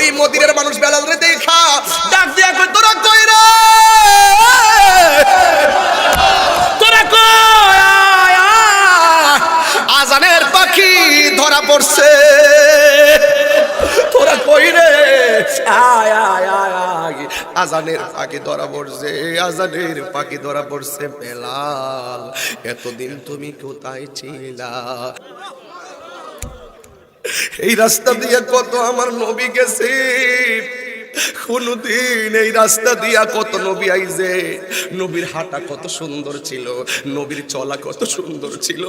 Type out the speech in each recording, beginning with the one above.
ওই মদিরের মানুষ বেলাল রে দেখা, ডাক দিয়া কই তোরা কই রে? তোরা কই। আজানের পাখি ধরা পড়ছে। তোরা কই রে? আয় আয় আয় আয়। আজানের পাখি ধরা পড়ছে, আজানের পাখি ধরা পড়ছে বেলাল। এতদিন তুমি কোথায় ছিলা? এই রাস্তা দিয়ে কত আমার নবী গেছে কোনদিন এই রাস্তা দিয়া কত নবী আইছে? নবীর হাঁটা কত সুন্দর ছিল, নবীর চলা কত সুন্দর ছিল।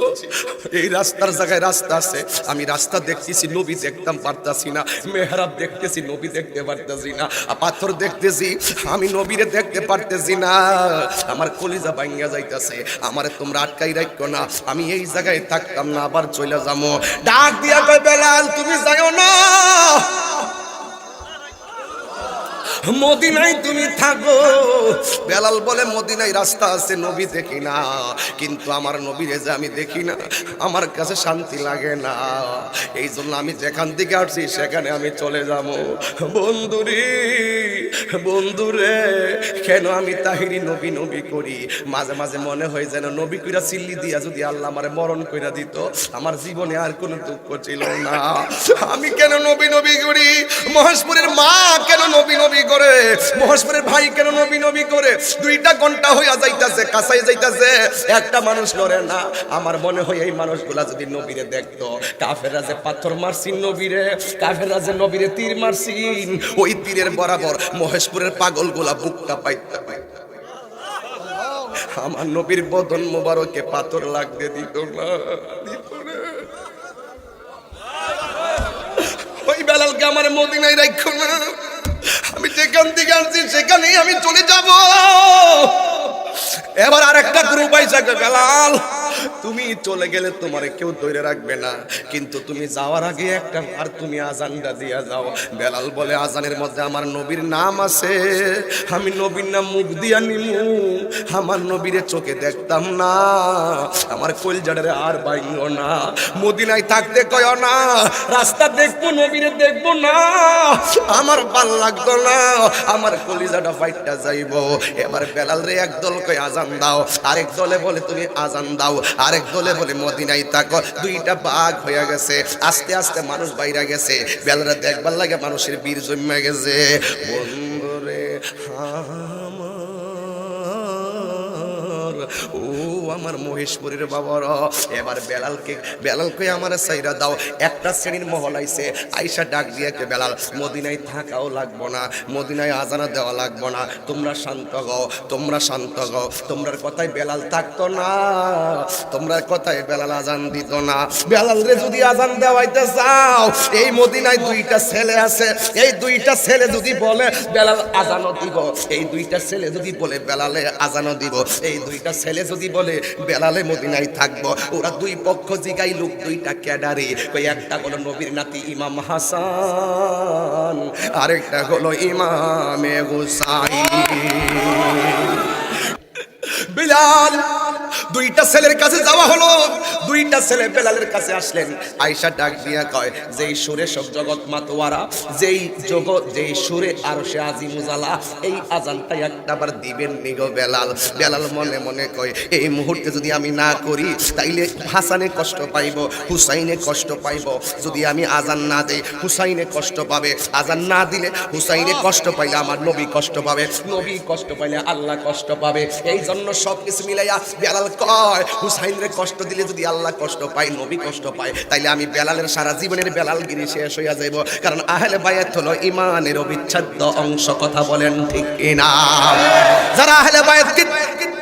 এই রাস্তার জায়গায় রাস্তা আছে, আমি রাস্তা দেখতেছি, নবী দেখতাম পারতাছি না, মেহরাব দেখতেছি, নবী দেখতে পারতেছি না পাথর দেখতেছি, আমি নবীরে দেখতে পারতেছি না। আমার কলিজা ভাঙ্গা যাইতাছে, আমার তোমরা আটকাই রাখো না, আমি এই জায়গায় থাকতাম না, আবার চলে যাব ডাক দিয়া কয়, বেলাল, তুমি যাও না। মদিনায় তুমি থাকো। বেলাল বলে, মদিনায় রাস্তা আছে, নবী দেখি না। কিন্তু আমার নবীরে যে আমি দেখি না, আমার কাছে শান্তি লাগে না। এই জন্য আমি যেখান থেকে আসছি, সেখানে আমি চলে যাব। বন্ধুরি বন্ধুরে কেন আমি তাহিরি নবী নবী করি? মাঝে মাঝে মনে হয় যেন নবী কইরা সিল্লি দিয়া যদি আল্লাহ আমারে মরণ কইরা দিত, আমার জীবনে আর কোনো দুঃখ ছিল না। আমি কেন নবী নবী করি? মহেশপুরের মা কেন নবী নবী করে, মহেশপুরের ভাই কেন নবী নবী করে? দুইটা ঘণ্টা হইয়া যাইতাছে কাছাই যাইতাছে। একটা মানুষ লড়ে না, আমার মনে হয় এই মানুষগুলা যদি নবীরে দেখতো, কাফেররা যে পাথর মারছিন নবীরে, কাফেররা যে নবীরে তীর মারছিন ওই তীরের বরাবর মহেশপুরের পাগলগুলা বুকটা পাইতে আমার নবীর বদন মোবারকে পাথর লাগতে দিত না দিত না। ওই বেলালকে আমার মদিনায় রাখো না। যেখান থেকে আসছি সেখানেই আমি চলে যাব। এবার আরেকটা গ্রুপ আইসা বেলাল তুমি চলে গেলে তোমারে কেউ ধরে রাখবে না। কিন্তু তুমি যাওয়ার আগে একটা আর তুমি আজানটা দিয়া যাও। বেলাল বলে, আজানের মধ্যে আমার নবীর নাম আছে। আমি নবীর নাম মুখ দিয়া নিমু। আমার নবীরে চোখে দেখতাম না। আমার কলজাডারে আর বাইল না। মদিনায় থাকতে কয় না। রাস্তা দেখব, নবীরে দেখব না। আমার ভালো লাগতো না। আমার কলিজাটা ফাইটটা যাইব। এবার বেলাল রে একদল কয়, আজান দাও। আরেক দলে বলে, তুমি আজান দাও। আরেক দলে বলে, মদিনায় থাকো। দুইটা বাঘ হয়ে গেছে। আস্তে আস্তে মানুষ বাইরে গেছে। বেলারা দেখবার লাগে মানুষের বীর জন্মে গেছে। বন্ধুরে আমার ও আমার মহেশপুরের বাবার, এবার বেলালকে বেলালকে আমার সাইরা দাও। একটা শ্রেণির মহল আইছে, আইসা ডাক দিয়েছে বেলাল, মদিনায় থাকাও লাগবো না, মদিনায় আজানা দেওয়া লাগবো না, তোমরা শান্ত গও তোমরা শান্ত গও তোমরার কথায় বেলাল থাকতো না তোমরা কথায় বেলাল আজান দিত না। বেলাল রে, যদি আজান দেওয়াইতে চাও, এই মদিনায় দুইটা ছেলে আছে। এই দুইটা ছেলে যদি বলে বেলাল আজানও দিব, এই দুইটা ছেলে যদি বলে বেলালে আজানও দিব, এই দুইটা ছেলে যদি বলে, বেলালে মদিনায় থাকব, ওরা দুই পক্ষ জিগাই লোক দুইটা ক্যাডারে। ওই একটা হলো নবীর নাতি ইমাম হাসান, আরেকটা হলো ইমামে হুসাইন। বিলাল! দুইটা ছেলের কাছে যাওয়া হলো। দুইটা ছেলে বেলালের কাছে আসলেন। আয়সা ডাক দিয়া কয়, যেই সুরে সব জগৎ মাতোয়ারা, যেই জগৎ, যেই সুরে আর সে আজি মুজালা, এই আজানটা একটাবার দিবেন নিগো বেলাল। বেলাল মনে মনে কয়, এই মুহূর্তে যদি আমি না করি, তাইলে হাসানে কষ্ট পাইব, হুসাইনে কষ্ট পাইব। যদি আমি আজান না দেই, হুসাইনে কষ্ট পাবে। আজান না দিলে হুসাইনে কষ্ট পাইলে আমার নবী কষ্ট পাবে, নবী কষ্ট পাইলে আল্লাহ কষ্ট পাবে। এই জন্য সব কিছু মিলাইয়া বেলাল কয়, হুসাইনরে কষ্ট দিলে যদি আল্লাহ কষ্ট পায়, নবী কষ্ট পায়, তাইলে আমি বেলালের সারা জীবনের বেলালগিরি শেষ হইয়া যাইব। কারণ আহলে বায়াত হলো ইমানের অবিচ্ছেদ্য অংশ, কথা বলেন ঠিক কিনা? যারা আহলে বায়াত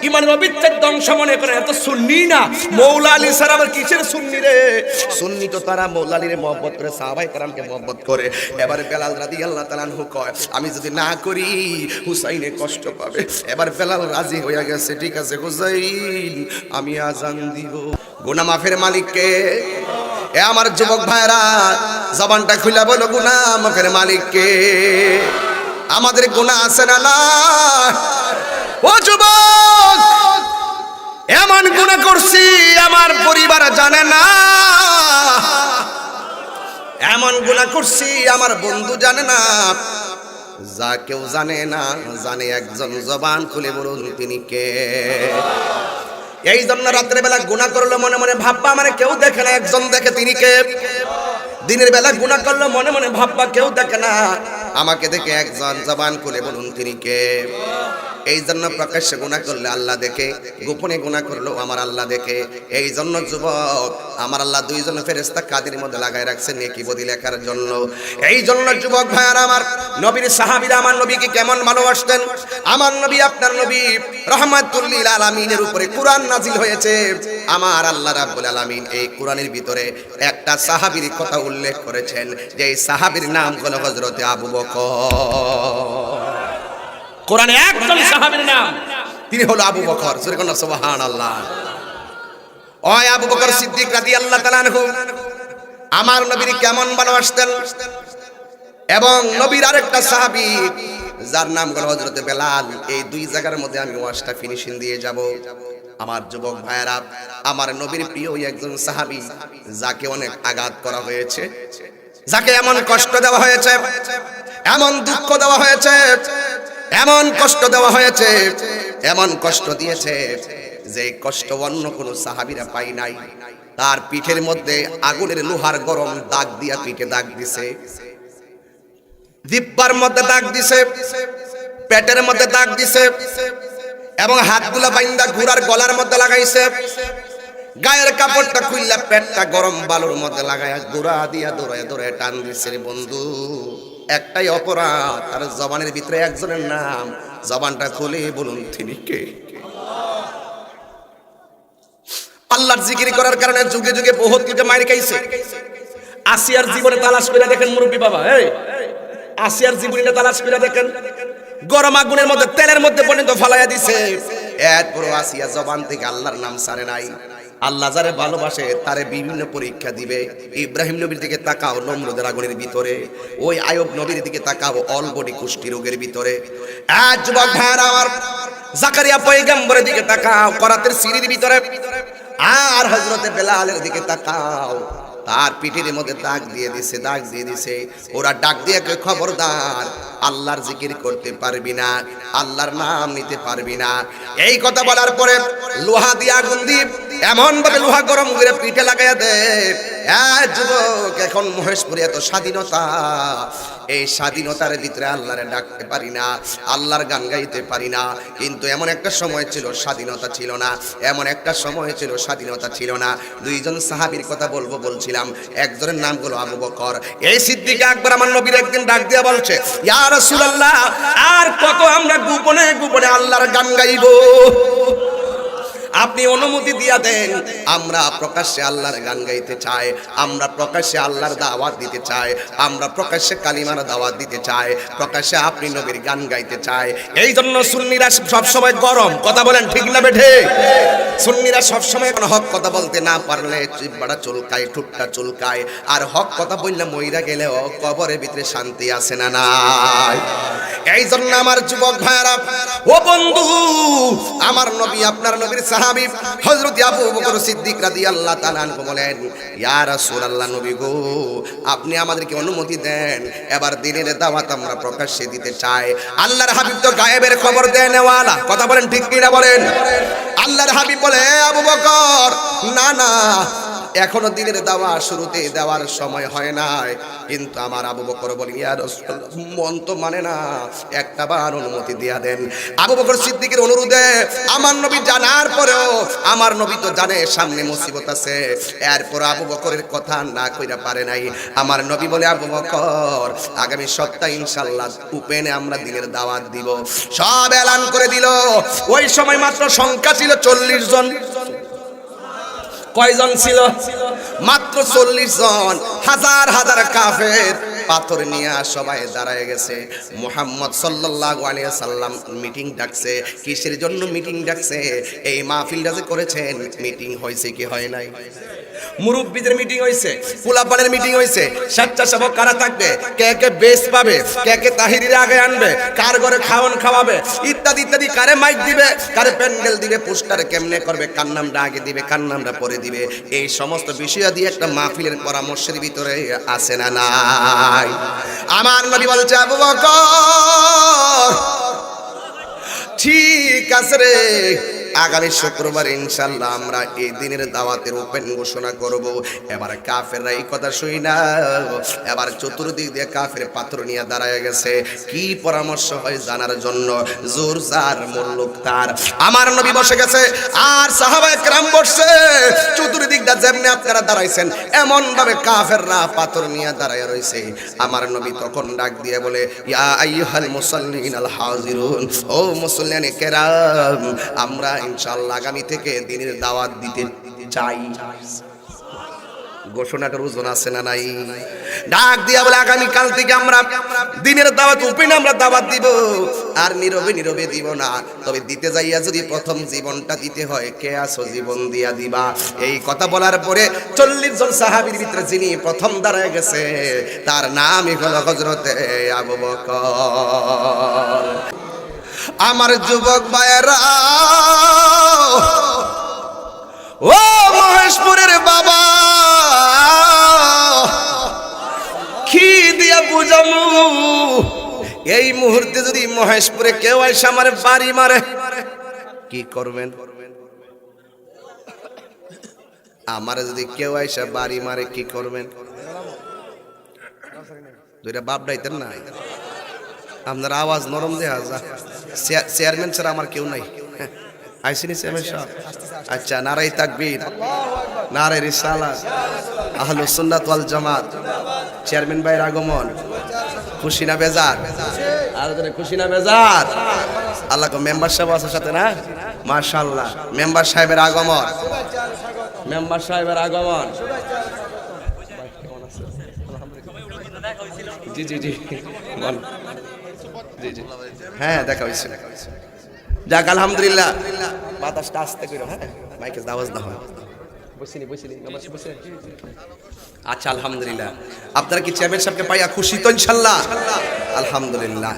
ইমানের অবিচ্ছেদ্য অংশ মনে করে, এত সুন্নি না। মৌলা আলী স্যার আবার কিসের সুন্নি রে? সুন্নি তো তারা মৌলা আলীর মহব্বত করে, সাহাবাই কারামকে মহব্বত করে। এবারে বেলাল রাদি আল্লাহ তালানহু কয়, আমি যদি না করি, হুসাইনে কষ্ট পাবে। এবার বেলাল রাজি হইয়া গেছে, ঠিক আছে হুসাইন, আমি আজান দিব। গুনা মাফের মালিককে, এ আমার যুবক ভাইরা জবানটা খুলে বলো গুনা মাফের মালিককে। আমাদের গুনাহ আছে না না? ও এমন গুণা করছি, আমার পরিবার জানে না। এমন গুণা করছি, আমার বন্ধু জানে না। যা কেউ জানে না, জানে একজন জবান খুলে বলুন, তিনি কে? এই জন্য রাত্রে বেলা গুণা করল মনে মনে ভাববা, আমার কেউ দেখে না, একজন দেখে তিনি কে? দিনের বেলা গুণা করল মনে মনে ভাববা, কেউ দেখে না। আমাকে দেখে একজন জবান খুলে বলুন তিনি কে? এই জন্য প্রকাশ্যে গুণা করলে আল্লাহ দেখে, গোপনে গুণা করল আমার আল্লাহ দেখে। এই জন্য যুবক, আমার আল্লাহ দুইজন ফেরেস্তা কাদের মধ্যে লাগাই রাখছে নেকি বদি লেখার জন্য। এই জন্য যুবক ভাইয়ার আমার নবীর সাহাবীরা আমার নবীকে কেমন ভালোবাসতেন? আমার নবী আপনার নবী রহমাতুল্লিল আলামিনের উপরে কোরআন নাজিল হয়েছে। আমার আল্লাহ রাব্বুল আলামিন এই কোরআনের ভিতরে একটা সাহাবীর কথা উল্লেখ করেছেন যে এই সাহাবীর নাম হলো হযরতে আবু বকর। কোরআনে একজন সাহাবীর নাম। তিনি হলো আবু বকর। সুরেকন্যা সুবহান আল্লাহ ওই আবু বকর সিদ্দিক রাদিয়াল্লাহু তাআলা আনহু আমার নবীর কেমন ভালোবাসতেন এবং নবীর আরেকটা সাহাবী যার নাম হলো হযরত বেলাল এই দুই জায়গার মধ্যে আমি ওয়াশটা ফিনিশিং দিয়ে যাব। আমার যুবক ভাইয়েরা, আমার নবীর প্রিয় একজন সাহাবী, যাকে অনেক আঘাত করা হয়েছে, যাকে এমন কষ্ট দেওয়া হয়েছে, এমন দুঃখ দেওয়া হয়েছে, এমন কষ্ট দেওয়া হয়েছে, এমন কষ্ট দিয়েছে যে কষ্ট অন্য কোনো সাহাবীরা পাই নাই। তার পিঠের মধ্যে আগুনের লোহার গরম দাগ দিয়া পিঠে দাগ দিছে, দিব্বার মধ্যে দাগ দিছে, পেটের মধ্যে দাগ দিছে এবং হাতগুলা বাইন্দা ঘোড়ার গলার মধ্যে লাগাইছে। গায়ের কাপড়টা খুললা পেটটা গরম বালুর মধ্যে লাগাইয়া গোড়া দিয়া দৌড়ায় দৌড়ায় টান দিছে রে বন্ধু। একটাই অপরাধ আর জবানের ভিতরে একজনের নাম। জবানটা খুলে বলুন, তিনি কে? আল্লাহর জিকির করার কারণে যুগে যুগে বহুত যুগে মাইর খাইছে। আসিয়ার জীবনে তালাশ করে দেখেন মুরব্বী বাবা, এই। আসিয়ার জীবনে তালাশ করে দেখেন। গরম আগুনের মধ্যে, তেলের মধ্যে পর্যন্ত ফালাইয়া দিছে। এরপর আসিয়া জবান থেকে আল্লাহর নাম সারে নাই। আল্লাহ যারে ভালোবাসে, তারে বিভিন্ন পরীক্ষা দিবে। ইব্রাহিম নবীর দিকে তাকাও নমরুদের আগুনের ভিতরে। ওই আয়ব নবীর দিকে তাকাও অলবডি কুষ্টি রোগের ভিতরে। জাকারিয়া পয়গাম্বরের দিকে তাকাও, করাতের সিঁড়ির ভিতরে। আর হজরতে বেলালের দিকে তাকাও। তার পিঠের মধ্যে দাগ দিয়ে দিছে, দাগ দিয়ে দিছে। ওরা ডাক দিয়ে খবরদার, আল্লাহর জিকির করতে পারবি না, আল্লাহর নাম নিতে পারবি না। এই কথা বলার পরে লোহা দিয়ে আগুন দিয়ে এমন ভাবে লোহা গরম করে পিঠে লাগাইয়া দে হ্যাঁ যুবক, এখন মহেশপুরে এত স্বাধীনতা। এই স্বাধীনতার ভিতরে আল্লাহরে ডাকতে পারি না, আল্লাহর গান গাইতে পারি না। কিন্তু এমন একটা সময় ছিল, স্বাধীনতা ছিল না। এমন একটা সময় ছিল, স্বাধীনতা ছিল না। দুইজন সাহাবীর কথা বলব, বলছিলাম, একজনের নাম হলো আবু বকর। এই সিদ্দিকে একবার আমার নবীর একদিন ডাক দিয়া বলছে, ইয়া রাসূলুল্লাহ, আর কত আমরা গোপনে গোপনে আল্লাহর গান গাইবো? আপনি অনুমতি দিয়া দেন। আমরা প্রকাশ্যে আল্লাহর গান গাইতে চাই, আমরা প্রকাশ্যে আল্লাহর দাওয়াত দিতে চাই, আমরা প্রকাশ্যে কালিমার দাওয়াত দিতে চাই, প্রকাশ্যে আপনি নবীর গান গাইতে চাই। এই জন্য সুন্নিরা সবসময় গরম, কথা বলেন ঠিক না বেঠে? সুন্নিরা সবসময় কোনো হক কথা বলতে না পারলে জিব্বাটা চুলকায়, ঠুটটা চুলকায়। আর হক কথা বললে মইরা গেলেও কবরের ভিতরে শান্তি আসে না নাই? এই জন্য আমার যুবক ভাইরা ও বন্ধু, আমার নবী আপনার নবীর সাহাবী হযরত আবু বকর সিদ্দিক রাদিয়াল্লাহু তাআলা আনহু বলেন, ইয়া রাসূলুল্লাহ নবী গো, আপনি আমাদেরকে অনুমতি দেন। এবার দিনের দাওয়াত আমরা প্রকাশ্যে দিতে চাই। আল্লাহর হাবিব তো গায়েবের খবর দেন নেওয়ালা কথা বলেন ঠিক কিনা বলেন? আল্লাহর হাবিব বলে, "এ আবু বকর, না না এখনও দিনের দেওয়া শুরুতে দেওয়ার সময় হয় নাই। কিন্তু আমার আবু বকর বলি রাসূলুল্লাহ, মন তো মানে না। একটা বার অনুমতি দিয়া দেন। আবু বকর সিদ্দিকের অনুরোধে আমার নবী জানার পরেও আমার নবী তো জানে সামনে মুসিবত আছে। এরপর আবু বকরের কথা না কইরা পারে নাই। আমার নবী বলে আবু বকর আগামী সপ্তাহে ইনশাল্লাহ উপেনে আমরা দিনের দাওয়াত দিব। সব এলান করে দিল। ওই সময় মাত্র সংখ্যা ছিল চল্লিশ জন। কয়জন ছিল? মাত্র চল্লিশ জন। হাজার হাজার কাফের পাথর নিয়ে সবাই দাঁড়ায় গেছে। মোহাম্মদ সাল্লাল্লাহু আলাইহি সাল্লাম মিটিং ডাকছে। কিসের জন্য মিটিং ডাকছে? এই মাহফিলটা যে করেছেন, মিটিং হয়েছে কি হয় নাই? মুরব্বীদের মিটিং হয়েছে পোলাপানের মিটিং হয়েছে স্বেচ্ছাসেবক কারা থাকবে? কে কে বেস পাবে? কে কে তাহিরির আগে আনবে? কার ঘরে খাওয়ান খাওয়াবে? ইত্যাদি ইত্যাদি। কারে মাইক দিবে? কারে প্যান্ডেল দিবে? পোস্টার কেমনে করবে? কার নামটা আগে দিবে? কার নামটা পরে দিবে? এই সমস্ত বিষয় দিয়ে একটা মাহফিলের পরামর্শের ভিতরে আসে না নাই? আমার নবী বলছে, আবু বকর, ঠিক আছে রে। আগামী শুক্রবার ইনশাল্লাহ আমরা এই দিনের দাওয়াতের ওপেন ঘোষণা করব। এবার কাফেররা এই কথা শুই না। এবার চতুর্দিক দিয়ে কাফের পাত্র নিয়ে দাঁড়ায় গেছে। কি পরামর্শ হয় জানার জন্য? জোর যার মুল্লুক তার। আমার নবী বসে গেছে, আর সাহাবায় ক্রাম বসছে। চতুর্দিকটা যেমনি আপনারা দাঁড়াইছেন এমন ভাবে কাফেররা পাথর নিয়ে দাঁড়ায় রয়েছে। আমার নবী তখন ডাক দিয়ে বলে, ইয়া আইহাল মুসাল্লিন আল হাজিরুন, ও মুসল্লিয়ান কেরাম, আমরা ইনশাআল্লাহ আগামী থেকে দিনের দাওয়াত দিতে চাই। ঘোষণাটার ওজন আছে না নাই? ডাক দিয়া বলে, আগামী কাল থেকে আমরা দিনের দাওয়াত ওপেন আমরা দাওয়াত দিব। আর নীরবে নীরবে দিব না। তবে দিতে যাইয়া যদি প্রথম জীবনটা দিতে হয়, কে আসো জীবন দিয়া দিবা? এই কথা বলার পরে চল্লিশ জন সাহাবীর ভিতরে যিনি প্রথম দাঁড়ায় গেছে, তার নাম হলো হজরতে আবু বকর। আমার যুবক ভাইয়েরা। ও মহেশপুরের বাবা। কি দিয়া বুঝামু? এই মুহূর্তে যদি মহেশপুরে কেউ এসে আমার বাড়ি মারে, কি করবেন? আমার যদি কেউ এসে বাড়ি মারে, কি করবেন? দুইটা বাপ ডাইতেন না? আপনার আওয়াজ নরম দেয়া যা। চেয়ার- চেয়ারম্যান ছাড়া আমার কেউ নাই। আইসিনি চেয়ারম্যান সাহেব? আচ্ছা নারাই তাকবীর নারাই রিসালা আহলু সুন্নাত ওয়াল জামাত, চেয়ারম্যান ভাইয়ের আগমন খুশি না বেজার। আর খুশি না বেজার। আল্লাহ মেম্বার সাহেব আছে সাথে না? মাশাআল্লাহ, মেম্বার সাহেবের আগমন। মেম্বার সাহেবের আগমন। জি জি জি। বল। হ্যাঁ দেখা হয়েছে যাক, আলহামদুলিল্লাহ। বাতাসটা আসতে করো হ্যাঁ? মাইকে বসিনি বসে আচ্ছা আলহামদুলিল্লাহ। আপনারা কি চেয়ারম্যান সাহেবকে পাইয়া খুশি তো, ইনশাল্লাহ? আলহামদুলিল্লাহ।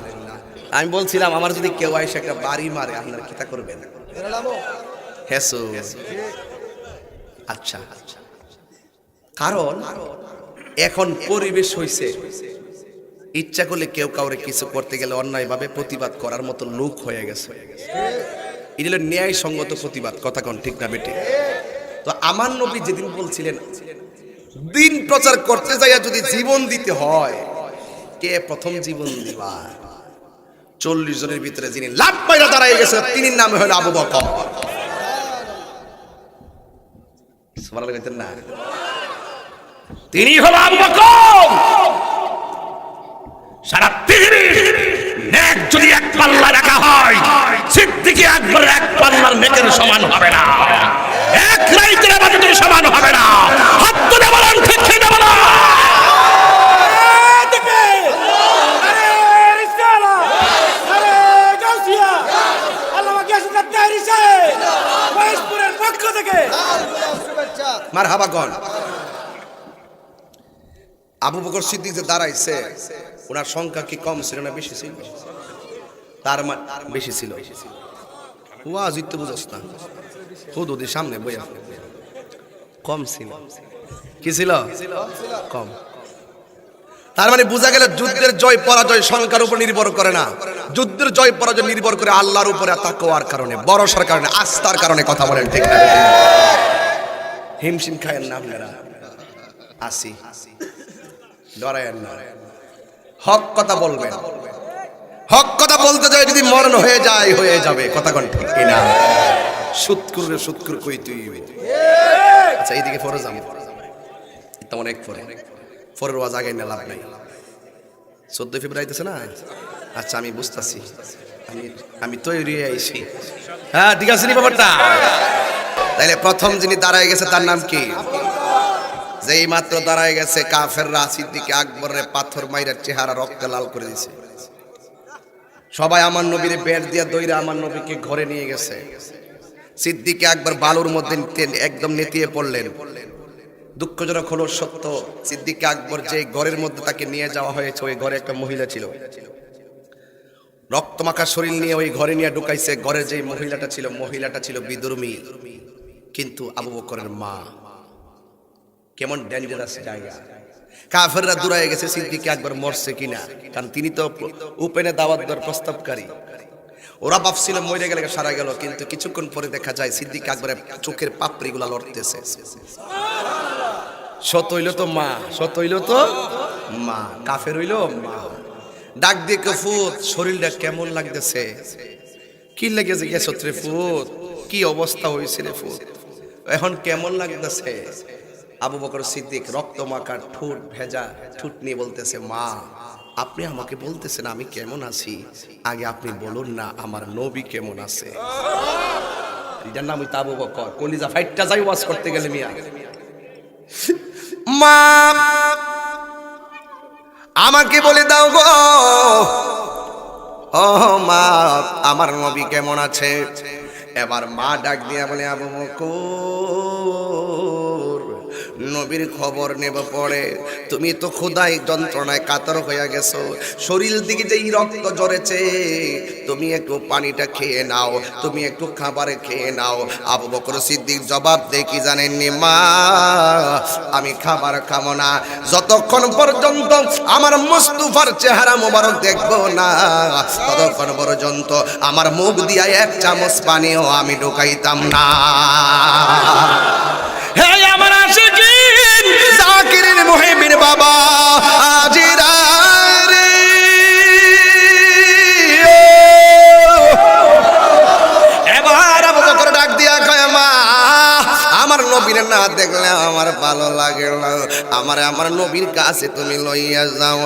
আমি বলছিলাম, আমার যদি কেউ এসে একটা বাড়ি মারে, আপনারা কিতা করবেন? হেসো। আচ্ছা আচ্ছা। কারণ এখন পরিবেশ হইছে ইচ্ছা করলে কেউ কাউরে কিছু করতে গেলে অন্যায়ভাবে প্রতিবাদ করার মতো লোক হয়ে গেছে। এটা হলো ন্যায়সঙ্গত প্রতিবাদ, কথা কোন ঠিক না বেটে তো আমার নবী যেদিন বলছিলেন, দিন প্রচার করতে যাইয়া যদি জীবন দিতে হয়, কে প্রথম জীবন দিবা? চল্লিশ জনের ভিতরে যিনি লাভ পাইরা দাঁড়াই গেছে তিনি নাম হলো আবু বকর। না। তিনি হলো আবু বকর! সারা পৃথিবীর নেক যদি এক পাল্লা রাখা হয়, সিদ্দিকি একবার এক পাল্লার নেকের সমান হবে না। এক রাইতের আবাদতের সমান হবে না। হাত তুলে বলেন, ঠিক ঠিক বলেন? মার হাবা আবু বকর সিদ্দিক যে দাঁড়াইছে ওনার সংখ্যা কি কম ছিল না বেশি ছিল? তার বেশি ছিল। না। সামনে বইয়া কম ছিল। কি ছিল? কম। তার মানে বোঝা গেল যুদ্ধের জয় পরাজয় সংখ্যার উপর নির্ভর করে না। যুদ্ধের জয় পরাজয় নির্ভর করে আল্লাহর উপরে তাকওয়ার কারণে বড়সার কারণে, আস্থার কারণে কথা বলেন, ঠিক না? হিমশিম খায়েন না আপনারা? আসি। ডরায়েন না হক কথা বলবেন। হক কথা বলতে যায় যদি মরণ হয়ে যায়, হয়ে যাবে। কথা কোন ঠিক কিনা? সুৎকুর সুৎকুর কই তুই? আচ্ছা এইদিকে ফরজ আমি তেমন অনেক ফরে। ফরের ওয়াজ আগে না লাভ নাই। ফেব্রুয়ারি আইতেছে না? আচ্ছা আমি বুঝতেছি। আমি আমি তৈরি আইছি। হ্যাঁ ঠিক আছে নি ব্যাপারটা। তাইলে প্রথম যিনি দাঁড়ায় গেছে, তার নাম কি? যেই মাত্র দাঁড়ায় গেছে, কাফেররা সিদ্দিকে আকবরের পাথর মাইরার চেহারা রক্তে লাল করে দিছে সবাই আমার নবীরে বেড় দিয়ে দইরা আমার নবীকে ঘরে নিয়ে গেছে। সিদ্দিকে একবার বালুর মধ্যে একদম নেতিয়ে পড়লেন। দুঃখজনক হলো সত্য, সিদ্দিক আকবর যে ঘরের মধ্যে তাকে নিয়ে যাওয়া হয়েছে, ওই ঘরে একটা মহিলা ছিল। রক্তমাখা শরীর নিয়ে ওই ঘরে নিয়ে ঢুকাইছে, ঘরে যে মহিলাটা ছিল মহিলাটা ছিল বিদুর্মী, কিন্তু আবু বকরের মা। কেমন ডেঞ্জারাস জায়গা। কাফেররা দূরায় গেছে, সিদ্দিকে একবার মরছে কিনা, কারণ তিনি তো উপেনে দাওয়াত দেওয়ার প্রস্তাবকারী। ওরা ভাবছিল মরে গেলে সারা গেল, কিন্তু কিছুক্ষণ পরে দেখা যায় সিদ্দিক একবারে চোখের পাপড়িগুলা লড়তেছে। সত হইল তো মা সত হইল তো মা, কাফের হইল মা। ডাক দিয়ে কে ফুত, শরীরটা কেমন লাগতেছে? কি লেগেছে গেছ রে ফুত? কি অবস্থা হয়েছে রে ফুত? এখন কেমন লাগতেছে? আবু বকর সিদ্দিক রক্ত মাখা ঠোঁট ভেজা ঠোঁট নিয়ে বলতেছে, মা, আপনি আমাকে বলতেছেন আমি কেমন আছি? আগে আপনি বলুন না আমার নবী কেমন আছে। এটার নাম আবু বকর। কলিজা ফাইটটা যাই ওয়াজ করতে গেলে মিয়া। মা, আমাকে বলে দাও গো। ও মা, আমার নবী কেমন আছে? এবার মা ডাক দিয়া বলে, আবু বকর নবীর খবর নেব পড়ে। তুমি তো খোদাই যন্ত্রণায় কাতর হয়ে গেছো। শরীর দিকে যেই রক্ত জড়েছে তুমি একটু পানিটা খেয়ে নাও, তুমি একটু খাবারে খেয়ে নাও। আবু বকর সিদ্দিক জবাব দেয়, কি জানেননি মা? আমি খাবার খাব না। যতক্ষণ পর্যন্ত আমার মুস্তুফার চেহারা মোবারক দেখব না, ততক্ষণ পর্যন্ত আমার মুখ দিয়া এক চামচ পানিও আমি ঢুকাইতাম না। হে আমার আশিকিন জাকিরের মুহিবির বাবা আজিরা নবীর না দেখলে আমার ভালো লাগে না। আমার আমার নবীর কাছে তুমি লইয়া যাও।